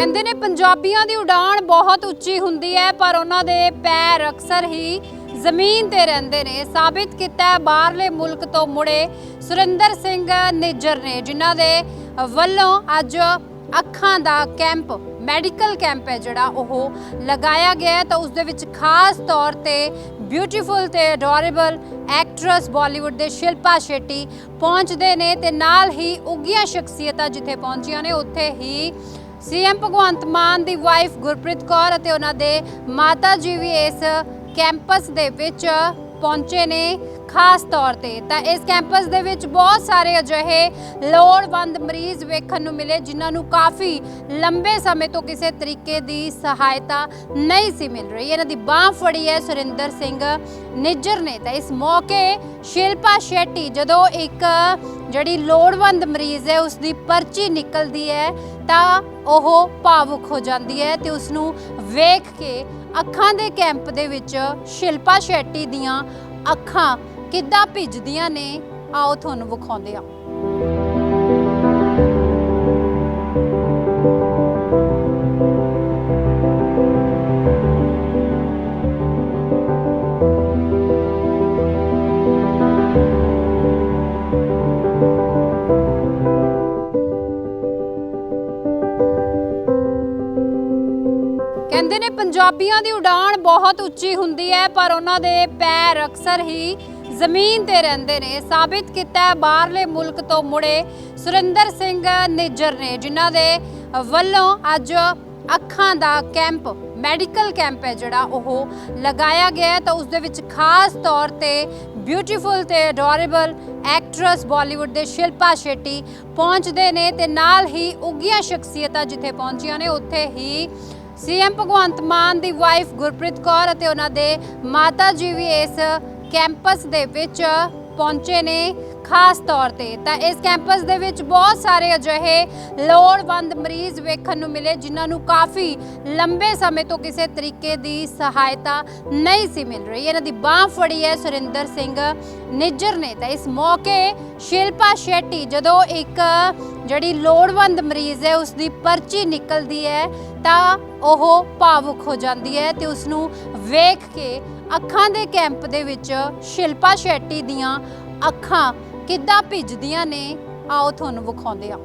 ਕਹਿੰਦੇ ਨੇ ਪੰਜਾਬੀਆਂ ਦੀ ਉਡਾਨ ਬਹੁਤ ਉੱਚੀ ਹੁੰਦੀ ਹੈ, ਪਰ ਉਹਨਾਂ ਦੇ ਪੈਰ ਅਕਸਰ ਹੀ ਜ਼ਮੀਨ ਤੇ ਰਹਿੰਦੇ ਨੇ। ਸਾਬਿਤ ਕੀਤਾ ਬਾਹਰਲੇ ਮੁਲਕ ਤੋਂ ਮੁੜੇ ਸੁਰਿੰਦਰ ਸਿੰਘ ਨਿੱਜਰ ਨੇ, ਜਿਨ੍ਹਾਂ ਦੇ ਵੱਲੋਂ ਅੱਜ ਅੱਖਾਂ ਦਾ ਕੈਂਪ, ਮੈਡੀਕਲ ਕੈਂਪ ਹੈ ਜਿਹੜਾ ਉਹ ਲਗਾਇਆ ਗਿਆ ਤਾਂ ਉਸ ਦੇ ਵਿੱਚ ਖਾਸ ਤੌਰ ਤੇ ਬਿਊਟੀਫੁਲ ਤੇ ਅਡੋਰੇਬਲ ਐਕਟਰੈਸ ਬਾਲੀਵੁੱਡ ਦੇ ਸ਼ਿਲਪਾ ਸ਼ੈਟੀ ਪਹੁੰਚਦੇ ਨੇ ਤੇ ਨਾਲ ਹੀ ਉੱਗੀਆਂ ਸ਼ਖਸੀਅਤਾਂ ਜਿੱਥੇ ਪਹੁੰਚੀਆਂ ਨੇ, ਉੱਥੇ ਹੀ ਸੀਐਮ ਭਗਵੰਤ ਮਾਨ ਦੀ ਵਾਈਫ ਗੁਰਪ੍ਰੀਤ ਕੌਰ ਅਤੇ ਉਹਨਾਂ ਦੇ ਮਾਤਾ ਜੀ ਵੀ ਇਸ ਕੈਂਪਸ ਦੇ ਵਿੱਚ ਪਹੁੰਚੇ ਨੇ ਖਾਸ ਤੌਰ ਤੇ। ਤਾਂ ਇਸ ਕੈਂਪਸ ਦੇ ਵਿੱਚ ਬਹੁਤ ਸਾਰੇ ਅਜਿਹੇ ਲੋੜਵੰਦ ਮਰੀਜ਼ ਵੇਖਣ ਨੂੰ ਮਿਲੇ ਜਿਨ੍ਹਾਂ ਨੂੰ ਕਾਫੀ ਲੰਬੇ ਸਮੇਂ ਤੋਂ ਕਿਸੇ ਤਰੀਕੇ ਦੀ ਸਹਾਇਤਾ ਨਹੀਂ ਸੀ ਮਿਲ ਰਹੀ। ਇਹਨਾਂ ਦੀ ਬਾਹ ਫੜੀ ਹੈ ਸੁਰਿੰਦਰ ਸਿੰਘ ਨਿੱਜਰ ਨੇ। ਤਾਂ ਇਸ ਮੌਕੇ ਸ਼ਿਲਪਾ ਸ਼ੈਟੀ ਜਦੋਂ ਇੱਕ ਜਿਹੜੀ ਲੋੜਵੰਦ ਮਰੀਜ਼ ਹੈ ਉਸ ਦੀ ਪਰਚੀ ਨਿਕਲਦੀ ਹੈ, ਤਾਂ ਉਹ ਭਾਵੁਕ ਹੋ ਜਾਂਦੀ ਹੈ ਤੇ ਉਸ ਨੂੰ ਵੇਖ ਕੇ ਅੱਖਾਂ ਦੇ ਕੈਂਪ ਦੇ ਵਿੱਚ ਸ਼ਿਲਪਾ ਸ਼ੈਟੀ ਦੀਆਂ ਅੱਖਾਂ ਕਿੱਦਾਂ ਭਿੱਜਦੀਆਂ ਨੇ, ਆਓ ਤੁਹਾਨੂੰ ਵਿਖਾਉਂਦੇ ਆ ਕਹਿੰਦੇ ਨੇ ਪੰਜਾਬੀਆਂ ਦੀ ਉਡਾਨ ਬਹੁਤ ਉੱਚੀ ਹੁੰਦੀ ਹੈ, ਪਰ ਉਹਨਾਂ ਦੇ ਪੈਰ ਅਕਸਰ ਹੀ ਜ਼ਮੀਨ ਤੇ ਰਹਿੰਦੇ ਨੇ। ਸਾਬਿਤ ਕੀਤਾ ਬਾਹਰਲੇ ਮੁਲਕ ਤੋਂ ਮੁੜੇ ਸੁਰਿੰਦਰ ਸਿੰਘ ਨਿੱਜਰ ਨੇ, ਜਿਨ੍ਹਾਂ ਦੇ ਵੱਲੋਂ ਅੱਜ ਅੱਖਾਂ ਦਾ ਕੈਂਪ, ਮੈਡੀਕਲ ਕੈਂਪ ਹੈ ਜਿਹੜਾ ਉਹ ਲਗਾਇਆ ਗਿਆ ਤਾਂ ਉਸ ਦੇ ਵਿੱਚ ਖਾਸ ਤੌਰ ਤੇ ਬਿਊਟੀਫੁਲ ਤੇ ਅਡੋਰੇਬਲ ਐਕਟਰਸ ਬਾਲੀਵੁੱਡ ਦੇ ਸ਼ਿਲਪਾ ਸ਼ੈਟੀ ਪਹੁੰਚਦੇ ਨੇ ਤੇ ਨਾਲ ਹੀ ਉੱਗੀਆਂ ਸ਼ਖਸੀਅਤਾਂ ਜਿੱਥੇ ਪਹੁੰਚੀਆਂ ਨੇ, ਉੱਥੇ ਹੀ ਸੀਐਮ ਭਗਵੰਤ ਮਾਨ ਦੀ ਵਾਈਫ ਗੁਰਪ੍ਰੀਤ ਕੌਰ ਅਤੇ ਉਹਨਾਂ ਦੇ ਮਾਤਾ ਜੀ ਵੀ ਇਸ ਕੈਂਪਸ ਦੇ ਵਿੱਚ ਪਹੁੰਚੇ ਨੇ। ਖਾਸ ਤੌਰ ਤੇ, ਤਾਂ ਇਸ ਕੈਂਪਸ ਦੇ ਵਿੱਚ ਬਹੁਤ ਸਾਰੇ ਅਜਿਹੇ ਲੋੜਵੰਦ ਮਰੀਜ਼ ਵੇਖਣ ਨੂੰ ਮਿਲੇ, ਜਿਨ੍ਹਾਂ ਨੂੰ ਕਾਫੀ ਲੰਬੇ ਸਮੇਂ ਤੋਂ ਕਿਸੇ ਤਰੀਕੇ ਦੀ ਸਹਾਇਤਾ ਨਹੀਂ ਸੀ ਮਿਲ ਰਹੀ। ਇਹਨਾਂ ਦੀ ਬਾਹ ਫੜੀ ਹੈ ਸੁਰਿੰਦਰ ਸਿੰਘ ਨਿੱਜਰ ਨੇ। ਤਾਂ ਇਸ ਮੌਕੇ ਸ਼ਿਲਪਾ ਸ਼ੈਟੀ, ਜਦੋਂ ਇੱਕ ਜਿਹੜੀ ਲੋੜਵੰਦ ਮਰੀਜ਼ ਹੈ ਉਸ ਦੀ ਪਰਚੀ ਨਿਕਲਦੀ ਹੈ, ਤਾਂ ਉਹ ਭਾਵੁਕ ਹੋ ਜਾਂਦੀ ਹੈ ਤੇ ਉਸ ਨੂੰ ਵੇਖ ਕੇ ਅੱਖਾਂ ਦੇ ਕੈਂਪ ਦੇ ਵਿੱਚ ਸ਼ਿਲਪਾ ਸ਼ੈਟੀ ਦੀਆਂ ਅੱਖਾਂ ਕਿੱਦਾਂ ਭਿੱਜਦੀਆਂ ਨੇ ਆਓ ਤੁਹਾਨੂੰ ਵਿਖਾਉਂਦੇ ਆ